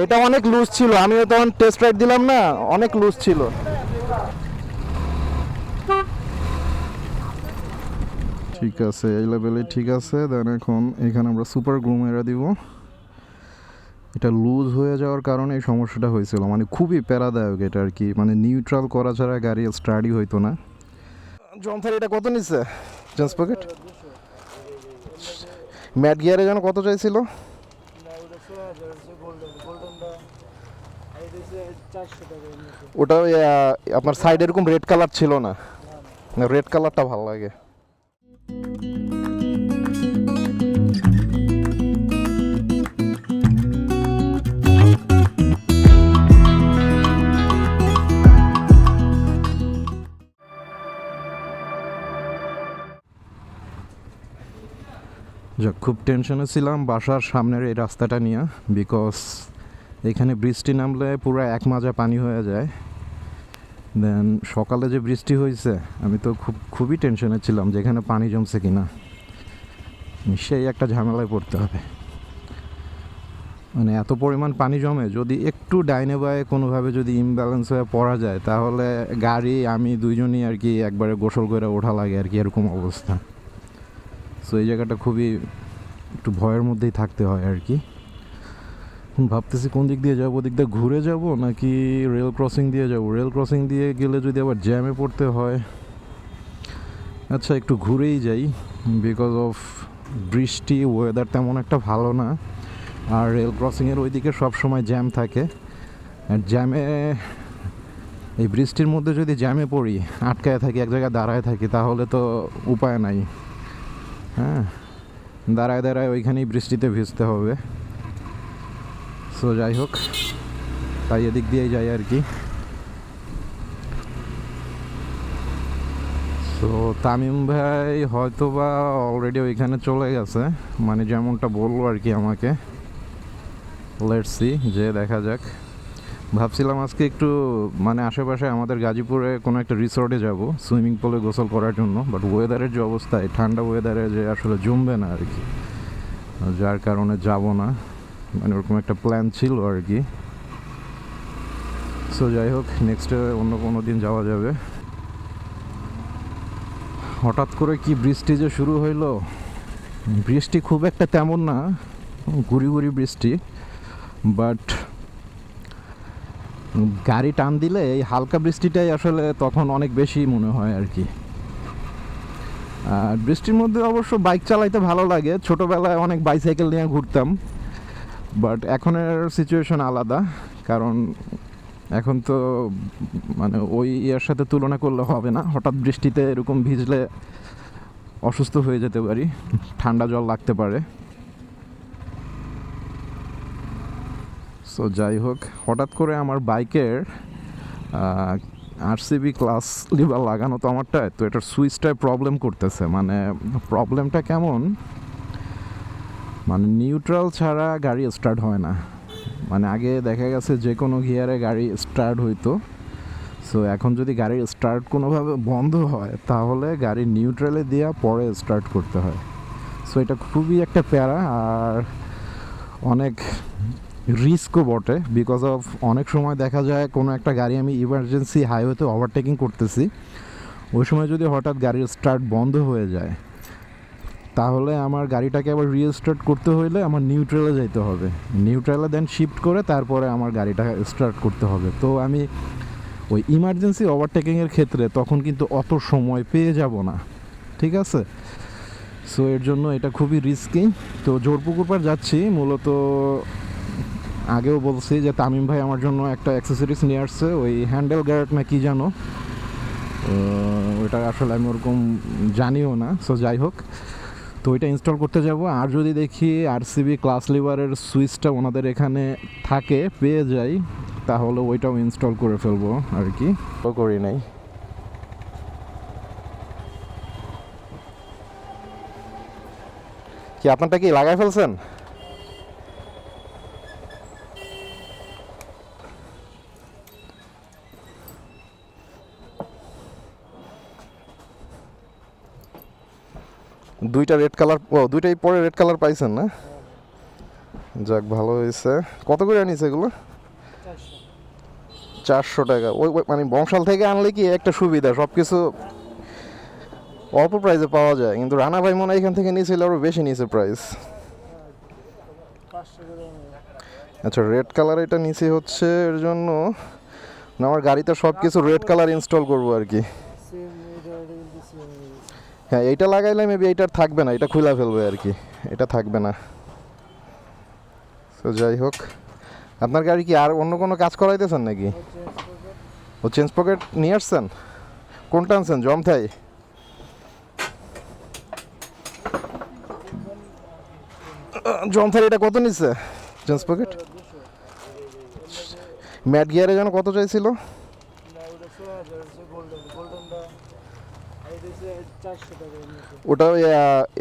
এটা অনেক লুজ ছিল। আমিও তখন টেস্ট রাইড দিলাম না অনেক লুজ ছিল। ঠিক আছে এই লেভেলে ঠিক আছে। দেন এখন এখানে আমরা সুপার গ্লু মেরা দিব। এটা লুজ হয়ে যাওয়ার কারণে এই সমস্যাটা হয়েছিল। মানে খুবই প্যারাদায়ক এটা আর কি। মানে নিউট্রাল করা ছাড়া গাড়ি স্টার্টই হইতো না। জমথার এটা কত নিচ্ছে চেঞ্জ পকেট ম্যাট গিয়ারে যেন কত চাইছিল? ওটা আপনার সাইডে এরকম রেড কালার ছিল না। রেড কালারটা ভালো লাগে। খুব টেনশনে ছিলাম বাসার সামনের এই রাস্তাটা নিয়ে বিকজ এখানে বৃষ্টি নামলে পুরো এক মাজা পানি হয়ে যায়। দেন সকালে যে বৃষ্টি হয়েছে আমি তো খুব, খুবই টেনশনে ছিলাম যে এখানে পানি জমছে কি না সেই একটা ঝামেলায় পড়তে হবে। মানে এত পরিমাণ পানি জমে, যদি একটু ডাইনে বায়ে কোনোভাবে যদি ইমব্যালেন্স হয়ে পড়া যায়, তাহলে গাড়ি, আমি দুইজনই আর কি একবারে গোসল করে ওঠা লাগে আর কি এরকম অবস্থা। সো এই জায়গাটা খুবই একটু ভয়ের মধ্যেই থাকতে হয় আর কি। ভাবতেছি কোন দিক দিয়ে যাব? ওদিক দিয়ে ঘুরে যাব নাকি রেল ক্রসিং দিয়ে যাব? রেল ক্রসিং দিয়ে গেলে যদি আবার জ্যামে পড়তে হয় আচ্ছা একটু ঘুরেই যাই। বিকজ অফ বৃষ্টি ওয়েদার তেমন একটা ভালো না। আর রেল ক্রসিংয়ের ওই ওইদিকে সবসময় জ্যাম থাকে। আর জ্যামে এই বৃষ্টির মধ্যে যদি জ্যামে পড়ি, আটকায় থাকি, এক জায়গায় দাঁড়ায় থাকি, তাহলে তো উপায় নাই। হ্যাঁ দাঁড়ায় দাঁড়ায় ওইখানেই বৃষ্টিতে ভিজতে হবে। সো যাই হোক, তাই এদিক দিয়েই যাই আর কি। তো তামিম ভাই হয়তো বা অলরেডি ওইখানে চলে গেছে মানে যেমনটা বলল আর কি আমাকে। লেটসি যে দেখা যাক। ভাবছিলাম আজকে একটু মানে আশেপাশে আমাদের গাজীপুরে কোনো একটা রিসর্টে যাব সুইমিং পুলে গোসল করার জন্য বাট ওয়েদারের যে অবস্থায় ঠান্ডা ওয়েদারে যে আসলে জমবে না আর কি। যার কারণে যাব না। মানে ওরকম একটা প্ল্যান ছিল আর কি। সো যাই হোক নেক্সটে অন্য কোনো দিন যাওয়া যাবে। হঠাৎ করে কি বৃষ্টি যে শুরু হইল? বৃষ্টি খুব একটা তেমন না, গুড়ি গুড়ি বৃষ্টি। বাট গাড়ি টান দিলে এই হালকা বৃষ্টিটাই আসলে তখন অনেক বেশি মনে হয় আর কি। আর বৃষ্টির মধ্যে অবশ্য বাইক চালাইতে ভালো লাগে। ছোটোবেলায় অনেক বাইসাইকেল নিয়ে ঘুরতাম। বাট এখনের সিচুয়েশন আলাদা, কারণ এখন তো মানে ওই ইয়ার সাথে তুলনা করলে হবে না। হঠাৎ বৃষ্টিতে এরকম ভিজলে অসুস্থ হয়ে যেতে পারি, ঠান্ডা জল লাগতে পারে। সো যাই হোক, হঠাৎ করে আমার বাইকের আরসিবি ক্লাস লিভার লাগানো তো আমারটায় তো এটার সুইচটায় প্রবলেম করতেছে। মানে প্রবলেমটা কেমন? মানে নিউট্রাল ছাড়া গাড়ি স্টার্ট হয় না। মানে আগে দেখা গেছে যে কোনো গিয়ারে গাড়ি স্টার্ট হইতো। সো এখন যদি গাড়ির স্টার্ট কোনোভাবে বন্ধ হয়, তাহলে গাড়ি নিউট্রালে দেওয়া পরে স্টার্ট করতে হয়। সো এটা খুবই একটা প্যারা আর অনেক রিস্কও বটে বিকজ অফ অনেক সময় দেখা যায় কোনো একটা গাড়ি আমি ইমার্জেন্সি হাইওয়েতে ওভারটেকিং করতেছি। ওই সময় যদি হঠাৎ গাড়ির স্টার্ট বন্ধ হয়ে যায় তাহলে আমার গাড়িটাকে আবার রিস্টার্ট করতে হইলে আমার নিউট্রালে যাইতে হবে। নিউট্রালে দেন শিফট করে তারপরে আমার গাড়িটা স্টার্ট করতে হবে। তো আমি ওই ইমার্জেন্সি ওভারটেকিংয়ের ক্ষেত্রে তখন কিন্তু অত সময় পেয়ে যাব না। ঠিক আছে? সো এর জন্য এটা খুবই রিস্কি তো জোরপুকুর পার যাচ্ছি। মূলত আগেও বলছি যে তামিম ভাই আমার জন্য একটা অ্যাক্সেসরিজ নিয়ে আসছে। ওই হ্যান্ডেল গ্যারেট না কি জানো? ওটা আসলে আমি ওরকম জানিও না। সো যাই হোক। তো ওইটা ইনস্টল করতে যাব। আর যদি দেখি আরসিবি ক্লাস লিভারের সুইচটা ওনাদের এখানে থাকে, পেয়ে যাই, তাহলে ওইটাও ইনস্টল করে ফেলব আর কি। করি নাই। কি আপনারটা কি লাগাই ফেলছেন? দুইটা রেড কালার ও, দুইটাই পরে রেড কালার পাইছেন না? যাক, ভালো হয়েছে। কত করে আনিছে এগুলো? চারশো। টাকা। ওই মানে বংশাল থেকে আনলে কি একটা সুবিধা? সব কিছু অল্প প্রাইসে পাওয়া যায়। কিন্তু রানা ভাই মনে এখান থেকে নিয়েছিল আরও বেশি নিয়েছে প্রাইস আচ্ছা রেড কালার এটা নিচে হচ্ছে এর জন্য। আমার গাড়িতে সব কিছু রেড কালার ইনস্টল করব আর কি। হ্যাঁ এইটা লাগাইলে মেবি এইটার থাকবে না এটা খুলে ফেলবে আর কি এটা থাকবে না। তো যাই হোক আপনার গাড়ি কি আর অন্য কোনো কাজ করাইতেছেন নাকি? ও চেঞ্জ পকেট নিয়ে আসছেন? কোনটা আনছেন জমথাই? জমথাই এটা কত নিচ্ছে? চেঞ্জ পকেট ম্যাট গিয়ারে যেন কত চাইছিল? ওটা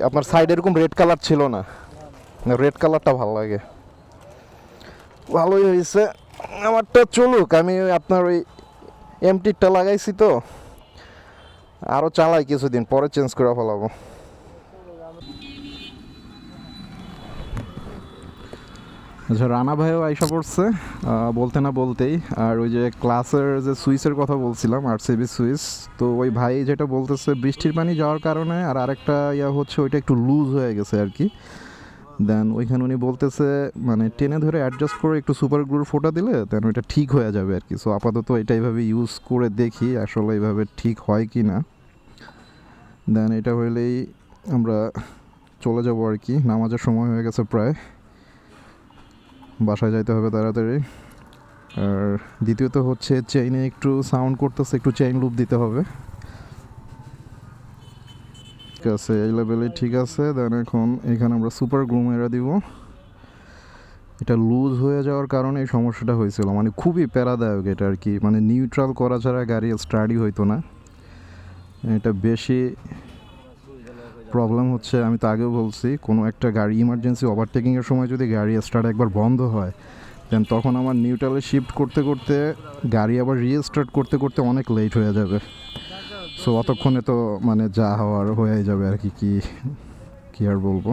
আপনার সাইডে এরকম রেড কালার ছিল না। রেড কালারটা ভালো লাগে। ভালোই হয়েছে। আমারটা চলুক, আমি আপনার ওই এমটিটা লাগাইছি তো। আরও চালাই কিছুদিন, পরে চেঞ্জ করে ফেলাবো। আচ্ছা রানা ভাইও আইসা পড়ছে বলতে না বলতেই। আর ওই যে ক্লাসের যে সুইচের কথা বলছিলাম আর সিবি সুইচ, তো ওই ভাই যেটা বলতেছে, বৃষ্টির পানি যাওয়ার কারণে আর আরেকটা ইয়া হচ্ছে, ওইটা একটু লুজ হয়ে গেছে আর কি। দেন ওইখানে উনি বলতেছে মানে টেনে ধরে অ্যাডজাস্ট করে একটু সুপার গ্লুর ফোটা দিলে দেন ওইটা ঠিক হয়ে যাবে আর কি। সো আপাতত এটা এইভাবে ইউজ করে দেখি, আসলে এইভাবে ঠিক হয় কি না। দেন এটা হইলেই আমরা চলে যাব আর কি, নামাজের সময় হয়ে গেছে প্রায়। বাসায় যাইতে হবে তাড়াতাড়ি। আর দ্বিতীয়ত হচ্ছে চেইনে একটু সাউন্ড করতেছে, একটু চেইন লুপ দিতে হবে। ঠিক আছে, এই লেভেলে ঠিক আছে দেন এখন এখানে আমরা সুপার গ্লু এরা দিব। এটা লুজ হয়ে যাওয়ার কারণে এই সমস্যাটা হয়েছিল। মানে খুবই প্যারাদায়ক এটা আর কি। মানে নিউট্রাল করা ছাড়া গাড়ি স্টার্টই হইতো না। এটা বেশি প্রবলেম হচ্ছে, আমি তো আগেও বলছি, কোনো একটা গাড়ি ইমার্জেন্সি ওভারটেকিংয়ের সময় যদি গাড়ি স্টার্ট একবার বন্ধ হয় দেন তখন আমার নিউট্রালে শিফট করতে করতে, গাড়ি আবার রিস্টার্ট করতে করতে অনেক লেট হয়ে যাবে। সো অতক্ষণে তো মানে যা হওয়ার হয়ে যাবে আর কি কি, কী আর বলব?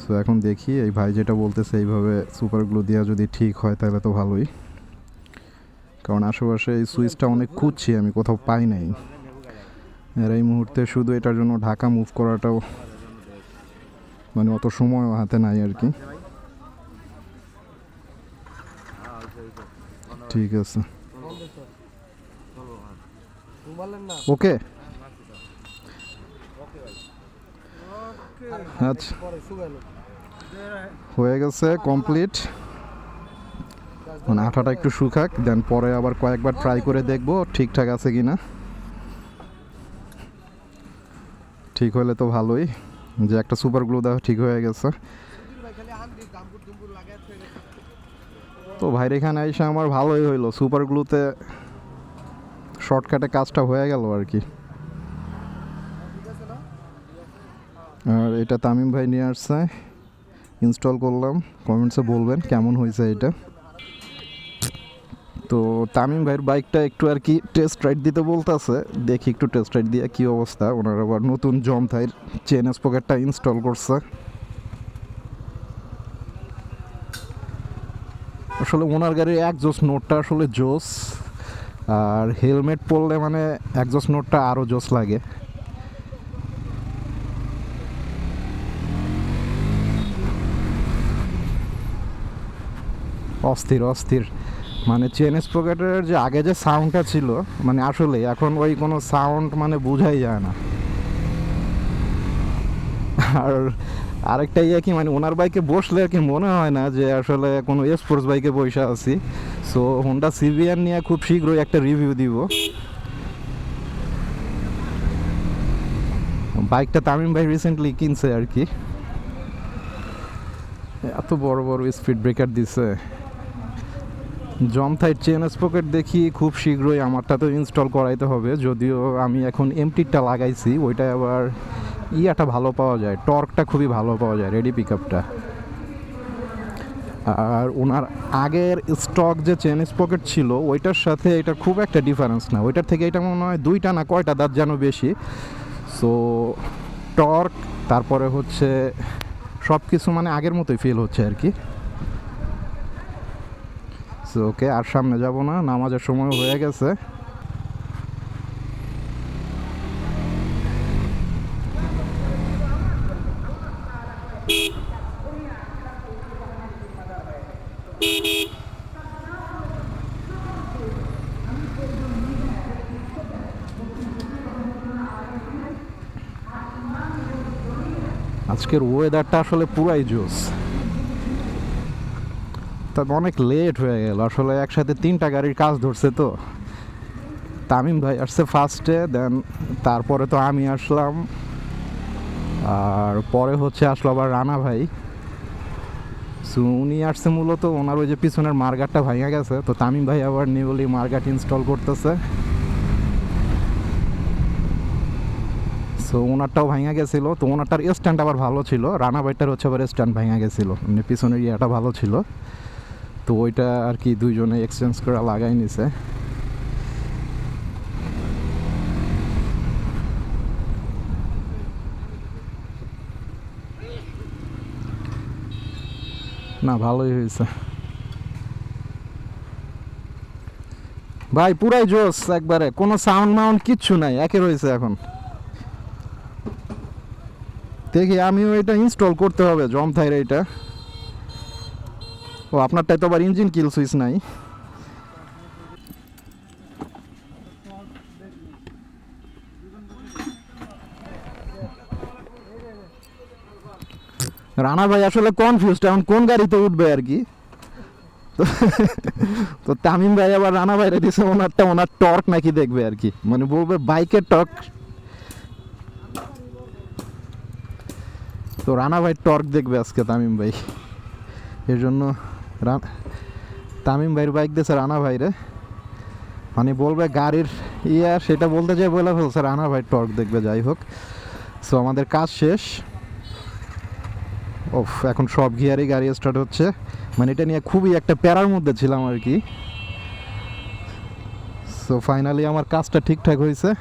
সো এখন দেখি, এই ভাই যেটা বলতেছে এইভাবে সুপার গ্লু দেওয়া যদি ঠিক হয়, তাহলে তো ভালোই। কারণ আশেপাশে এই সুইচটা অনেক খুঁজছি, আমি কোথাও পাই নাই। আর এই মুহূর্তে শুধু এটার জন্য ঢাকা মুভ করাটাও মানে অত সময় হাতে নাই আর কি। ঠিক আছে। ওকে। আচ্ছা। হয়ে গেছে কমপ্লিট মানে আঠাটা একটু শুকাক দেন পরে আবার কয়েকবার ট্রাই করে দেখব ঠিকঠাক আছে কি না ঠিক হলে তো ভালোই। যে একটা সুপার গ্লু দেওয়া ঠিক হয়ে গেছে। তো ভাইর এখানে এসে আমার ভালোই হইল। সুপার গ্লুতে শর্টকাটে কাজটা হয়ে গেল আর কি। আর এটা তামিম ভাই নিয়ে আসছে। ইনস্টল করলাম। কমেন্টসে বলবেন কেমন হয়েছে এটা। তো তামিম ভাইয়ের বাইকটা একটু আর কি টেস্ট রাইড দিতে বলতেছে। দেখি একটু টেস্ট রাইড দিয়ে কী অবস্থা। ওনার আবার নতুন জম থাইর চেন স্পকেটটা ইনস্টল করছে। আসলে ওনার গাড়ির একজোস নোটটা আসলে জোস। আর হেলমেট পরলে মানে একজোস নোটটা আরও জোস লাগে। অস্থির অস্থির। মানে চেন স্পকেটের যে আগে যে সাউন্ডটা ছিল মানে আসলে এখন ওই কোনো সাউন্ড মানে বোঝাই যায় না। আর আরেকটা ইয়ে কি মানে ওনার বাইকে বসলে আর কি মনে হয় না যে আসলে কোনো স্পোর্টস বাইকে বসে আছি। সো হোন্ডা সিভিয়ান নিয়ে খুব শীঘ্রই একটা রিভিউ দিব। বাইকটা তামিম ভাই রিসেন্টলি কিনছে আর কি। এত বড় বড় স্পিড ব্রেকার দিছে। জমথাইট চেন স্পকেট দেখি খুব শীঘ্রই আমারটা তো ইনস্টল করাইতে হবে। যদিও আমি এখন এমটিটা লাগাইছি, ওইটা আবার ইয়াটা ভালো পাওয়া যায়, টর্কটা খুবই ভালো পাওয়া যায় রেডি পিক আপটা আর ওনার আগের স্টক যে চেন স্পকেট ছিল, ওইটার সাথে এটা খুব একটা ডিফারেন্স না। ওইটার থেকে এটা মনে হয় দুইটা না কয়টা দাঁত যেন বেশি। সো টর্ক, তারপরে হচ্ছে সব কিছু মানে আগের মতোই ফিল হচ্ছে আর কি। So okay? আর সামনে যাব না, নামাজের সময় হয়ে গেছে। আজকের ওয়েদারটা আসলে পুরাই জোস। তবে অনেক লেট হয়ে গেল। আসলে একসাথে তিনটা গাড়ির কাজ ধরছে তো। তামিম ভাই আসছে ফার্স্টে দেন তারপরে তো আমি আসলাম। আর পরে হচ্ছে আসলো আবার রানা ভাই। সো উনি আসছে মূলত ওনার ওই যে পিছনের মার্গারটা ভাঙা গেছে। তো তামিম ভাই আবার নিউলি মার্গাট ইনস্টল করতেছে। সো ওনারটাও ভাঙা গেছিল। তো ওনারটার স্ট্যান্ড আবার ভালো ছিল। রানা ভাইটার হচ্ছে আবার স্ট্যান্ড ভাঙা গেছিল। মানে পিছনের ইয়েটা ভালো ছিল। তো ওইটা আর কি দুইজনে এক্সচেঞ্জ করে লাগাই নিছে। না, ভালোই হয়েছে। ভাই, পুরাই জোস একবারে, কোনো সাউন্ড মাউন্ড কিচ্ছু নাই, একে রয়েছে এখন। দেখি, আমিও এটা ইনস্টল করতে হবে জমথাইরে এটা। ও, আপনারটাই তো আবার ইঞ্জিন কিল সুইচ নাই। রানা ভাই আসলে কনফিউজড এখন কোন গাড়িতে উঠবে আর কি? তো- তো তামিম ভাই আবার রানা ভাইরে দিছে, ওনারটা ওনার টর্ক নাকি দেখবে আর কি। মানে বলবে বাইকের টর্ক তো রানা ভাই টর্ক দেখবে আজকে তামিম ভাই। এর জন্য রা- তামিম ভাইয়ের বাইক দিয়েছে রানা ভাইরে। মানে বলবে গাড়ির ইয়া, সেটা বলতে চাই বলে ফেলছে রানা ভাই টর্ক দেখবে, যাই হোক। সো আমাদের কাজ শেষ। ওফ, এখন সব গিয়ারই গাড়ি স্টার্ট হচ্ছে। মানে এটা নিয়ে খুবই একটা প্যারার মধ্যে ছিলাম আর কি। সো ফাইনালি আমার কাজটা ঠিকঠাক হয়েছে।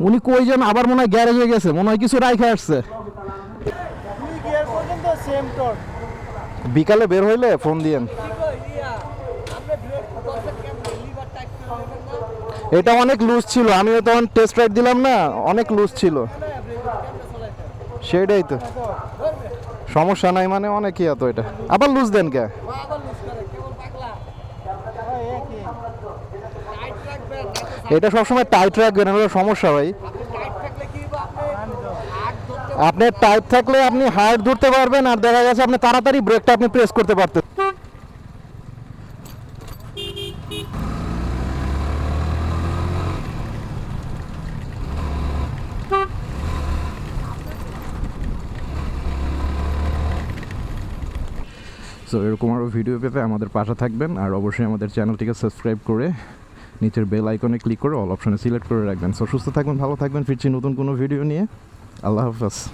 উনি কই যেন আবার মনে হয় গ্যারেজে গেছে, মনে হয় কিছু রাইখে আসছে। বিকালে বের হইলে ফোন দিয়েন। এটা অনেক লুজ ছিল, আমিও তখন টেস্ট রাইড দিলাম না, অনেক লুজ ছিল। সেটাই তো। সমস্যা নাই মানে অনেক ইয়া তো এটা। আবার লুজ দেন কে? এটা সবসময় টাইট রাখবেন সমস্যা ভাই। আপনি টাইট থাকলে আপনি হার্ড ধরতে পারবেন আর দেখা গেছে আপনি তাড়াতাড়ি ব্রেকটা আপনি প্রেস করতে পারতেন। সো এরকম আরও ভিডিও পেতে আমাদের পাশে থাকবেন আর অবশ্যই আমাদের চ্যানেলটিকে সাবস্ক্রাইব করে নিচের বেল আইকনে ক্লিক করে অল অপশনে সিলেক্ট করে রাখবেন। সো সুস্থ থাকবেন, ভালো থাকবেন, ফিরছি নতুন কোনো ভিডিও নিয়ে। I love us.